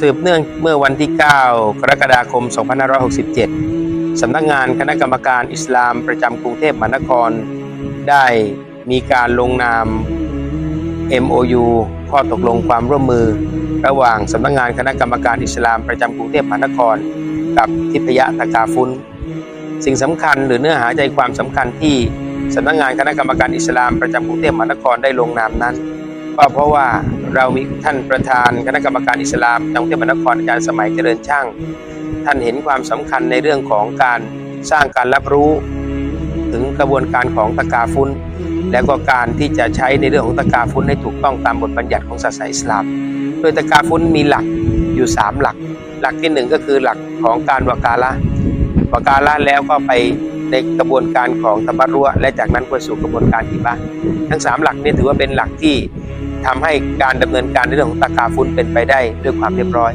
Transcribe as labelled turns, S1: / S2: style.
S1: สืบเนื่องเมื่อวันที่ 9 กรกฎาคม 2567 สำนักงานคณะกรรมการอิสลามประจำกรุงเทพมหานคร ได้มีการลงนาม MOU ข้อตกลงความร่วมมือ ระหว่างสำนักงานคณะกรรมการอิสลามประจำกรุงเทพมหานคร กับทิพยะตะกาฟุนสิ่งสำคัญหรือเนื้อหาใจความสำคัญที่สำนักงานคณะกรรมการอิสลามประจำกรุงเทพมหานครได้ลงนามนั้น ก็เพราะว่าเรามีท่านประธานคณะกรรมการอิสลามจังหวัดมหานครอาจารย์สมัยเจริญช่าง ท่านเห็นความสำคัญในเรื่องของการสร้างการรับรู้ ถึงกระบวนการของตะกาฟุนแล้วก็การที่จะใช้ในเรื่องของตะกาฟุนให้ถูกต้องตามบทบัญญัติของศาสนาอิสลาม โดยตะกาฟุนมีหลักอยู่ 3 หลัก หลักที่หนึ่งก็คือหลักของการวากาละวากาละแล้วก็ไปในกระบวนการของตะบัรัวและจากนั้นก็สู่กระบวนการอิบะห์ทั้ง 3 หลักนี้ถือว่าเป็นหลักที่ ทำให้การดำเนินการในเรื่องของตะกาฟุนเป็นไปได้ด้วยความเรียบร้อย